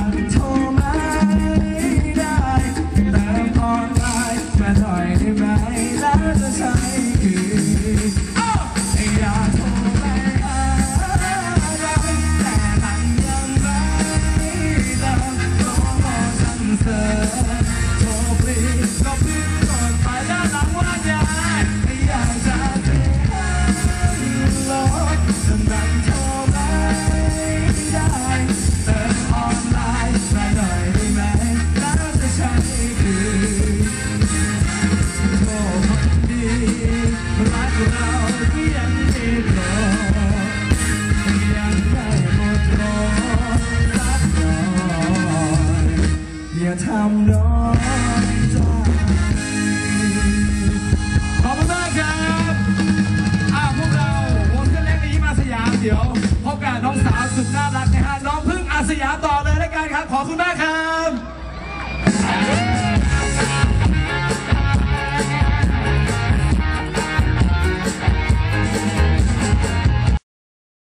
my ขอบคุณมากครับอะพกเาวงเส้ล็กนยิ้มาสยามเดี๋ยวพบกับน้องสาวสุดน่ารักนะฮะน้องพึ่งอาสยามต่อเลยแล้วกันครับ ขอบคุณมากครับ